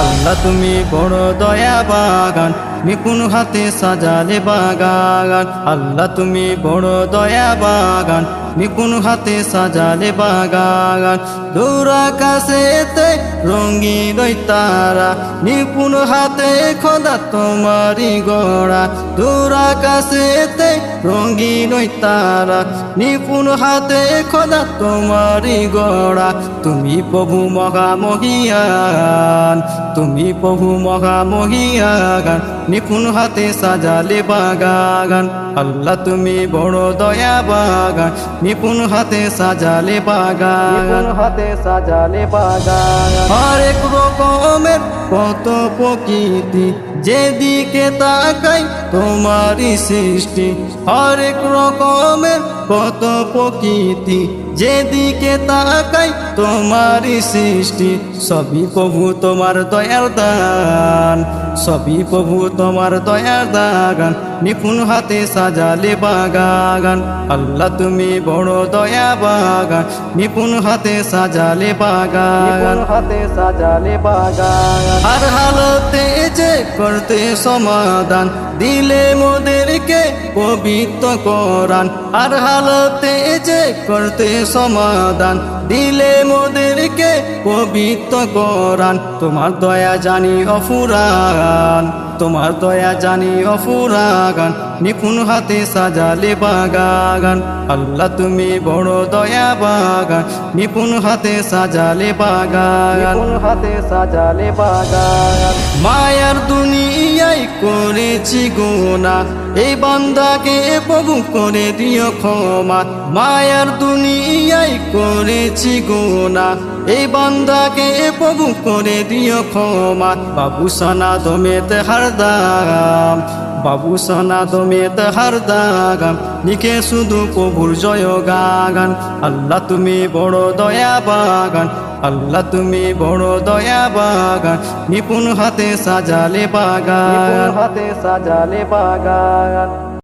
আল্লাহ তুমি বড় দয়া বাগান নিপুণ হাতে সাজালে বাগান। আল্লাহ তুমি বড় দয়া বাগান নিপুণ হাতে সাজালে বাগান। দূর আকাশেতে রঙিন তারা, নিপুণ হাতে খোদা তোমারি গোড়া। দূর আকাশেতে রঙিন তারা, নিপুণ হাতে খোদা তোমারি গোড়া। তুমি প্রভু মহা মহিয়ান তুমি বহু মহা মহিয়াগান নিপুণ হাতে সাজালে বাগান আল্লাহ তুমি বড় দয়া বাগান নিপুণ হাতে সাজালে বাগান হাতে সাজালে বাগান হরেক রকমের কত প্রকৃতি যেদিকে তাকাই তোমারই সৃষ্টি হরেক রকমের কত প্রকৃতি। যেদিকে তাকাই তোমারই সৃষ্টি সবই প্রভু তোমার দয়ার দান সবই প্রভু তোমার দয়ার দাগান। নিপুণ হাতে সাজালে বাগান আল্লাহ তুমি বড় দয়া বাগান নিপুণ হাতে সাজালে বাগান হাতে সাজালে বাগান আর হালতে যে করতে সমাধান দিলে মোদেরকে পবিত্র করান আর হালতে যে করতে সমাধান দিলে মোদেরকে পবিত্র করান তোমার দয়া জানি অফুরান তোমার দয়া জানি অফুরাগান। নিপুণ হাতে সাজালে বাগান আল্লাহ তুমি বড় দয়া বাগান নিপুণ হাতে সাজালে বাগান হাতে সাজালে বাগান মায়ার দুনিয়ায় করেছি গোনা এই বান্দাকে প্রভু করে দিও ক্ষমা, মায়ার দুনিয়ায় করেছি গোনা এই বান্দাকে প্রভু করে দিও ক্ষমা, বাবু সনা দমেতে হারদাম বাবু সনা দমেতে হারদাগাম নিকে শুধু প্রভুর জয় গাগান, আল্লাহ তুমি বড় দয়া বাগান আল্লাহ তুমি বড় দয়া বাগান নিপুণ হাতে সাজালে বাগান হাতে সাজালে বাগান। i don't Bayan.